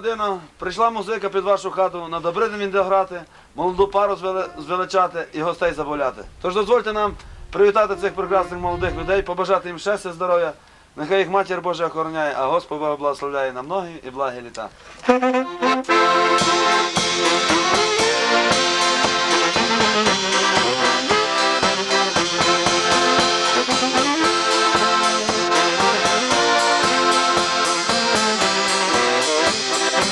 родина, прийшла музика під вашу хату, на добридень він грати, молоду пару звеличати і гостей забавляти. Тож дозвольте нам привітати цих прекрасних молодих людей, побажати їм щастя, здоров'я. Нехай їх матір Божа охороняє, а Господь благословляє на многі і благі літа.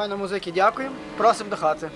Файно музики, дякую. Просимо до хати.